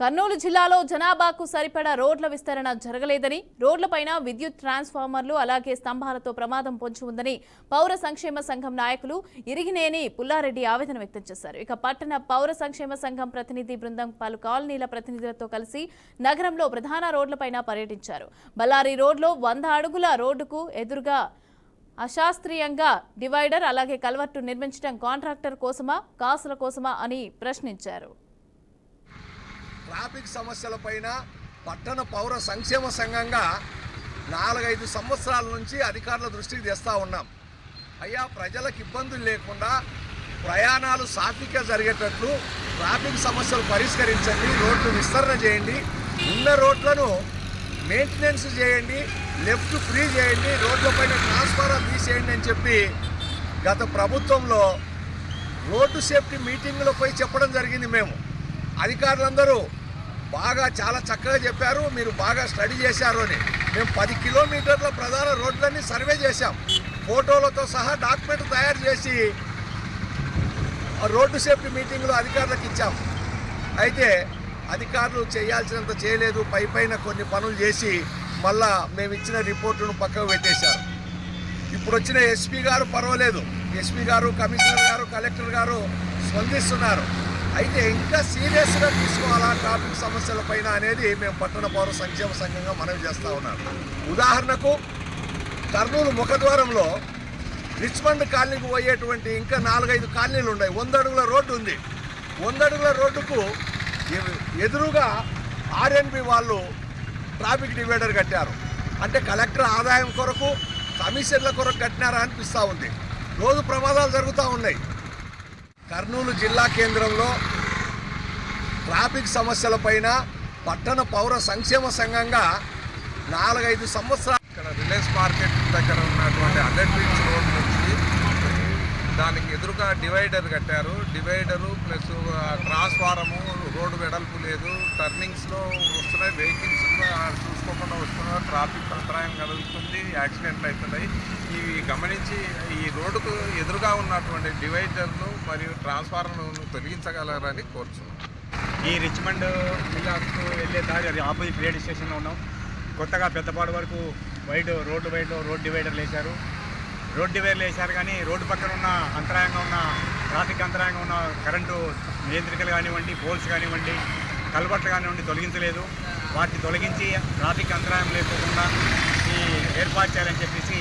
కర్నూలు జిల్లాలో జనాభాకు సరిపడా రోడ్ల విస్తరణ జరగలేదని రోడ్లపైన విద్యుత్ ట్రాన్స్ఫార్మర్లు అలాగే స్తంభాలతో ప్రమాదం పొంచి ఉందని పౌర సంక్షేమ సంఘం నాయకులు ఇరిగినేని పుల్లారెడ్డి ఆవేదన వ్యక్తం చేశారు. ఇక పట్టణ పౌర సంక్షేమ సంఘం ప్రతినిధి బృందం పలు కాలనీల ప్రతినిధులతో కలిసి నగరంలో ప్రధాన రోడ్లపైన పర్యటించారు. బల్లారి రోడ్లో వంద అడుగుల రోడ్డుకు ఎదురుగా అశాస్త్రీయంగా డివైడర్ అలాగే కల్వర్టు నిర్మించడం కాంట్రాక్టర్ కోసమా కాసుల కోసమా అని ప్రశ్నించారు. ట్రాఫిక్ సమస్యలపైన పట్టణ పౌర సంక్షేమ సంఘంగా నాలుగైదు సంవత్సరాల నుంచి అధికారుల దృష్టికి తెస్తా ఉన్నాం. అయ్యా ప్రజలకు ఇబ్బందులు లేకుండా ప్రయాణాలు సాఫీగా జరిగేటట్లు ట్రాఫిక్ సమస్యలు పరిష్కరించండి రోడ్లు విస్తరణ చేయండి ఉన్న రోడ్లను మెయింటెనెన్స్ చేయండి లెఫ్ట్ ఫ్రీ చేయండి రోడ్లపైన ట్రాన్స్ఫారం తీసేయండి అని చెప్పి గత ప్రభుత్వంలో రోడ్డు సేఫ్టీ మీటింగ్లో పోయి చెప్పడం జరిగింది మేము. అధికారులందరూ బాగా చాలా చక్కగా చెప్పారు. మీరు బాగా స్టడీ చేశారు అని. మేము పది కిలోమీటర్ల ప్రధాన రోడ్లన్నీ సర్వే చేశాం. ఫోటోలతో సహా డాక్యుమెంట్ తయారు చేసి రోడ్డు సేఫ్టీ మీటింగ్లో అధికారులకు ఇచ్చాం. అయితే అధికారులు చేయాల్సినంత చేయలేదు. పై పైన కొన్ని పనులు చేసి మళ్ళా మేము ఇచ్చిన రిపోర్టును పక్కకు పెట్టేశారు. ఇప్పుడు వచ్చిన ఎస్పీ గారు పర్వాలేదు. ఎస్పీ గారు కమిషనర్ గారు కలెక్టర్ గారు స్పందిస్తున్నారు. అయితే ఇంకా సీరియస్గా తీసుకోవాలా ట్రాఫిక్ సమస్యల పైన అనేది మేము పట్టణ పౌర సంక్షేమ సంఘంగా మనవి చేస్తూ ఉన్నాం. ఉదాహరణకు కర్నూలు ముఖద్వారంలో రిచ్మండ్ కాలనీకి పోయేటువంటి ఇంకా నాలుగైదు కాలనీలు ఉన్నాయి. వంద అడుగుల రోడ్డు ఉంది. వంద అడుగుల రోడ్డుకు ఎ- ఎదురుగా ఆర్ఎన్బి వాళ్ళు ట్రాఫిక్ డివైడర్ కట్టారు. అంటే కలెక్టర్ ఆదాయం కొరకు కమిషన్ల కొరకు కట్టినారా అనిపిస్తూ ఉంది. రోజు ప్రమాదాలు జరుగుతూ ఉన్నాయి. కర్నూలు జిల్లా కేంద్రంలో ట్రాఫిక్ సమస్యలపైన పట్టణ పౌర సంక్షేమ సంఘంగా నాలుగైదు సంవత్సరాలు ఇక్కడ రిలయన్స్ మార్కెట్ దగ్గర ఉన్నటువంటి హండ్రెడ్ రోడ్ నుంచి దానికి ఎదురుగా డివైడర్ కట్టారు. డివైడరు ప్లస్ ట్రాన్స్ఫారము రోడ్డు వెడల్పు లేదు. టర్నింగ్స్లో వస్తున్నాయి. వెహికల్స్ చూసుకోకుండా వస్తున్నారు. ట్రాఫిక్ అంతరాయం కలుగుతుంది. యాక్సిడెంట్లు అవుతున్నాయి. ఇవి గమనించి ఈ రోడ్డుకు ఎదురుగా ఉన్నటువంటి డివైడర్ను మరియు ట్రాన్స్ఫార్మర్ను తొలగించగలరని కోరుచున్నాం. ఈ రిచ్మండ్ జిల్లాకు వెళ్ళే దారి అది ఆపోజిట్ రేడియో స్టేషన్లో ఉన్నాం. కొత్తగా పెద్దపాడు వరకు వైడ్ రోడ్డు వైడ్ రోడ్ డివైడర్లు వేశారు రోడ్డు వేర్లు వేశారు కానీ రోడ్డు పక్కన ఉన్న అంతరాయంగా ఉన్న ట్రాఫిక్ అంతరాయంగా ఉన్న కరెంటు నియంత్రికలు కానివ్వండి పోల్స్ కానివ్వండి కల్వర్ట్లు కానివ్వండి తొలగించలేదు. వాటిని తొలగించి ట్రాఫిక్ అంతరాయం లేకుండా ఈ ఏర్పాటు చేయాలని చెప్పేసి